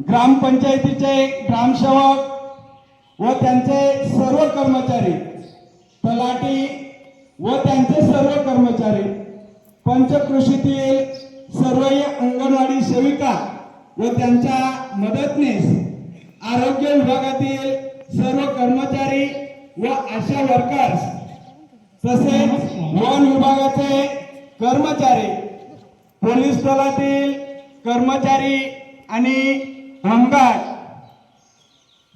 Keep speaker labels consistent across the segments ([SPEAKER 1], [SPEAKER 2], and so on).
[SPEAKER 1] ग्रामपंचायतीचे ग्रामसेवक व त्यांचे सर्व कर्मचारी तलाठी व त्यांचे सर्व कर्मचारी पंचकृषीतील सर्वही अंगणवाडी सेविका व त्यांच्या मदतनीस आरोग्य विभागातील सर्व कर्मचारी व आशा वर्कर्स तसेच वन विभागाचे कर्मचारी पोलीस दलातील कर्मचारी आणि होमगार्ड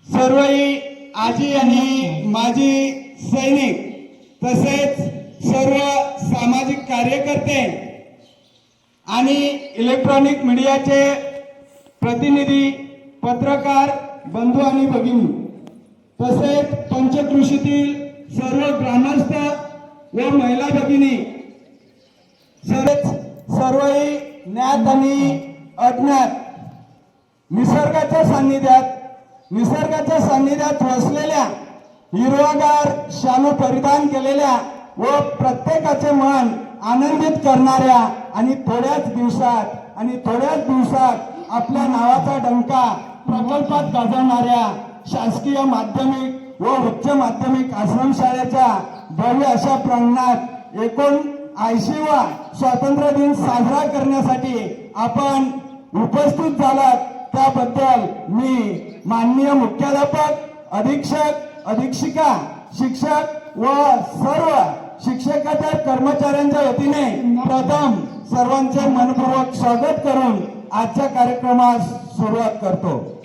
[SPEAKER 1] सर्वही आजी आणि माजी सैनिक तसेच सर्व सामाजिक कार्यकर्ते आणि इलेक्ट्रॉनिक मीडियाचे प्रतिनिधी पत्रकार बंधू आणि भगिनी तसेच पंचकृषीतील सर्व ग्रामस्थ व महिला भगिनी सर्वच सर्वही ज्ञात आणि अज्ञात. निसर्गाच्या सान्निध्यात निसर्गाच्या सान्निध्यात वसलेल्या हिरवागार शालू परिधान केलेल्या व प्रत्येकाचे मन आनंदित करणाऱ्या आणि थोड्याच दिवसात आणि थोड्याच दिवसात आपल्या नावाचा डंका प्रकल्पात गाजवणाऱ्या शासकीय माध्यमिक व उच्च माध्यमिक आश्रमशाळेच्या भव्य अशा प्रांगणात एकूण ऐंशीवा स्वातंत्र्य दिन साजरा करण्यासाठी आपण उपस्थित झालात. त्याबद्दल मी माननीय मुख्याध्यापक अधीक्षक अधीक्षिका शिक्षक व सर्व शिक्षकाच्या कर्मचाऱ्यांच्या वतीने प्रथम सर्वांचे मनपूर्वक स्वागत करून आजच्या कार्यक्रमास सुरुवात करतो.